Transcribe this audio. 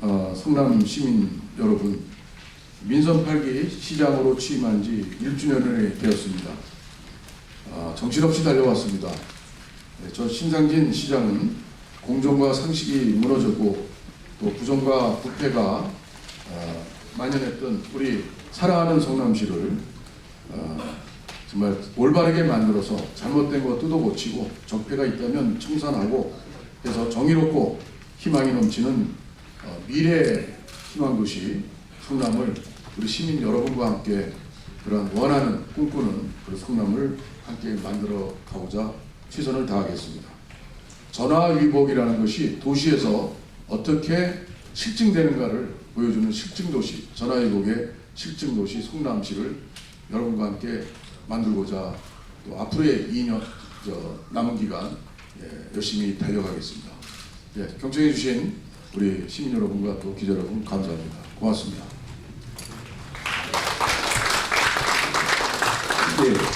어, 성남 시민 여러분, 민선 8기 시장으로 취임한 지 1주년이 되었습니다. 아, 정신없이 달려왔습니다. 네, 저 신상진 시장은 공정과 상식이 무너졌고 또 부정과 부패가 아, 만연했던 우리 사랑하는 성남시를 아, 정말 올바르게 만들어서 잘못된 거 뜯어고치고 적폐가 있다면 청산하고 해서 정의롭고 희망이 넘치는 어, 미래 희망도시 성남을 우리 시민 여러분과 함께 그런 원하는 꿈꾸는 그 성남을 함께 만들어 가고자 최선을 다하겠습니다. 전화위복이라는 것이 도시에서 어떻게 실증되는가를 보여주는 실증도시, 전화위복의 실증도시 성남시를 여러분과 함께 만들고자 또 앞으로의 2년 저 남은 기간 예, 열심히 달려가겠습니다. 예, 경청해 주신 우리 시민 여러분과 또 기자 여러분 감사합니다. 고맙습니다. 예,